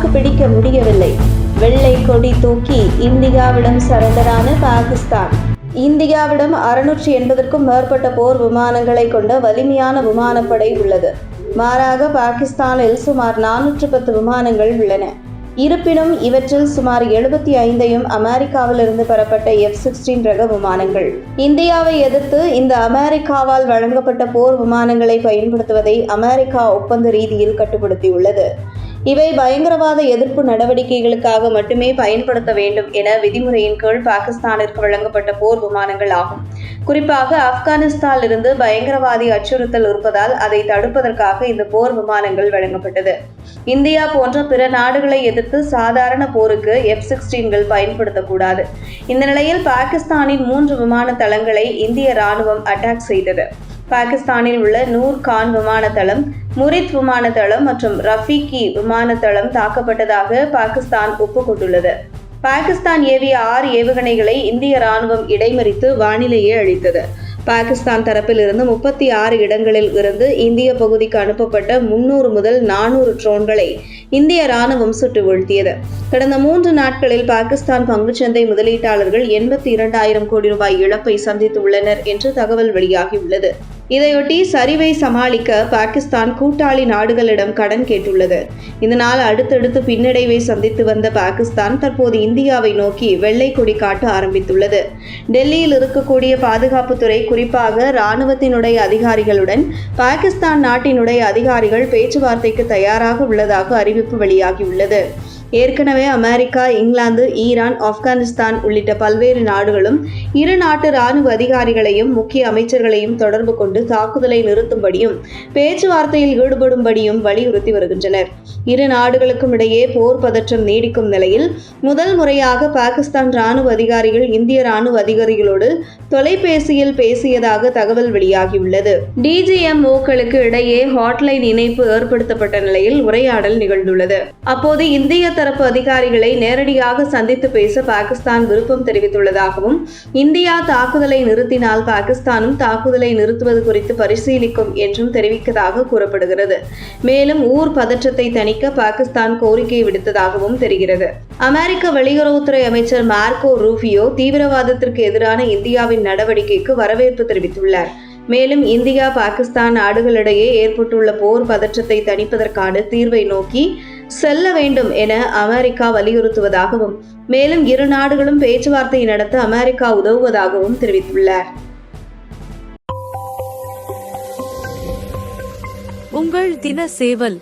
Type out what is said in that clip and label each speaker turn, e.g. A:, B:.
A: தாக்கு பிடிக்க முடியவில்லை. வெள்ளை கொடி தூக்கி இந்தியாவிடம் சரண்டரான பாகிஸ்தான். இந்தியாவிடம் அறுநூற்றி எண்பதற்கும் மேற்பட்ட போர் விமானங்களை கொண்ட வலிமையான விமானப்படை உள்ளது. மாறாக பாகிஸ்தானில் சுமார் நானூற்று பத்து விமானங்கள் உள்ளன. இருப்பினும் இவற்றில் சுமார் எழுபத்தி ஐந்தையும் அமெரிக்காவிலிருந்து பெறப்பட்ட எஃப் சிக்ஸ்டீன் ரக விமானங்கள். இந்தியாவை எதிர்த்து இந்த அமெரிக்காவால் வழங்கப்பட்ட போர் விமானங்களை பயன்படுத்துவதை அமெரிக்கா ஒப்பந்த ரீதியில் கட்டுப்படுத்தியுள்ளது. இவை பயங்கரவாத எதிர்ப்பு நடவடிக்கைகளுக்காக மட்டுமே பயன்படுத்த வேண்டும் என விதிமுறையின் கீழ் பாகிஸ்தானிற்கு வழங்கப்பட்ட போர் விமானங்கள் ஆகும். குறிப்பாக ஆப்கானிஸ்தானில் இருந்து பயங்கரவாதி அச்சுறுத்தல் இருப்பதால் அதை தடுப்பதற்காக இந்த போர் விமானங்கள் வழங்கப்பட்டது. இந்தியா போன்ற பிற நாடுகளை எதிர்த்து சாதாரண போருக்கு எஃப் சிக்ஸ்டீன்கள் பயன்படுத்தக்கூடாது. இந்த நிலையில் பாகிஸ்தானின் மூன்று விமான தளங்களை இந்திய ராணுவம் அட்டாக் செய்தது. பாகிஸ்தானில் உள்ள நூர் கான் விமானத்தளம் முரித் விமானத்தளம் மற்றும் ரஃபீகி விமானத்தளம் தாக்கப்பட்டதாக பாகிஸ்தான் ஒப்புக்கொண்டுள்ளது. பாகிஸ்தான் ஏவிய ஆறு ஏவுகணைகளை இந்திய ராணுவம் இடைமறித்து வானிலையே அழித்தது. பாகிஸ்தான் தரப்பிலிருந்து முப்பத்தி ஆறு இடங்களில் இருந்து இந்திய பகுதிக்கு அனுப்பப்பட்ட முன்னூறு முதல் நானூறு ட்ரோன்களை இந்திய ராணுவம் சுட்டு வீழ்த்தியது. கடந்த மூன்று நாட்களில் பாகிஸ்தான் பங்குச்சந்தை முதலீட்டாளர்கள் எண்பத்தி இரண்டாயிரம் கோடி ரூபாய் இழப்பை சந்தித்துள்ளனர் என்று தகவல் வெளியாகியுள்ளது. இதையொட்டி சரிவை சமாளிக்க பாகிஸ்தான் கூட்டாளி நாடுகளிடம் கடன் கேட்டுள்ளது. இதனால் அடுத்தடுத்து பின்னடைவை சந்தித்து வந்த பாகிஸ்தான் தற்போது இந்தியாவை நோக்கி வெள்ளை கொடி காட்ட ஆரம்பித்துள்ளது. டெல்லியில் இருக்கக்கூடிய பாதுகாப்புத்துறை குறிப்பாக இராணுவத்தினுடைய அதிகாரிகளுடன் பாகிஸ்தான் நாட்டினுடைய அதிகாரிகள் பேச்சுவார்த்தைக்கு தயாராக உள்ளதாக அறிவிப்பு வெளியாகியுள்ளது. ஏற்கனவே அமெரிக்கா இங்கிலாந்து ஈரான் ஆப்கானிஸ்தான் உள்ளிட்ட பல்வேறு நாடுகளும் இரு நாட்டு ராணுவ அதிகாரிகளையும் முக்கிய அமைச்சர்களையும் தொடர்பு கொண்டு தாக்குதலை நிறுத்தும்படியும் பேச்சுவார்த்தையில் ஈடுபடும்படியும் வலியுறுத்தி வருகின்றனர். இரு நாடுகளுக்கும் இடையே போர் பதற்றம் நீடிக்கும் நிலையில் முதல் முறையாக பாகிஸ்தான் ராணுவ அதிகாரிகள் இந்திய ராணுவ அதிகாரிகளோடு தொலைபேசியில் பேசியதாக தகவல் வெளியாகியுள்ளது. டிஜிஎம்ஓக்களுக்கு இடையே ஹாட்லைன் இணைப்பு ஏற்படுத்தப்பட்ட நிலையில் உரையாடல் நிகழ்ந்துள்ளது. அப்போது இந்திய தரப்பு அதிகாரிகளை நேரடியாக சந்தித்து பேச பாகிஸ்தான் விருப்பம் தெரிவித்துள்ளதாகவும் இந்தியா தாக்குதலை நிறுத்தினால் பாகிஸ்தானும் தாக்குதலை நிறுத்துவது குறித்து பரிசீலிக்கும் என்றும் தெரிவித்ததாக கூறப்படுகிறது. மேலும் ஊர் பதற்றத்தை தணிக்க பாகிஸ்தான் கோரிக்கை விடுத்ததாகவும் தெரிகிறது. அமெரிக்க வெளியுறவுத்துறை அமைச்சர் மார்க்கோ ரூபியோ தீவிரவாதத்திற்கு எதிரான இந்தியாவின் நடவடிக்கைக்கு வரவேற்பு தெரிவித்துள்ளார். மேலும் இந்தியா பாகிஸ்தான் நாடுகளிடையே ஏற்பட்டுள்ள போர் பதற்றத்தை தணிப்பதற்கான தீர்வை நோக்கி செல்ல வேண்டும் என அமெரிக்கா வலியுறுத்துவதாகவும் மேலும் இரு நாடுகளும் பேச்சுவார்த்தை நடத்த அமெரிக்கா உதவுவதாகவும் தெரிவித்துள்ளார்.
B: உங்கள் தின சேவல்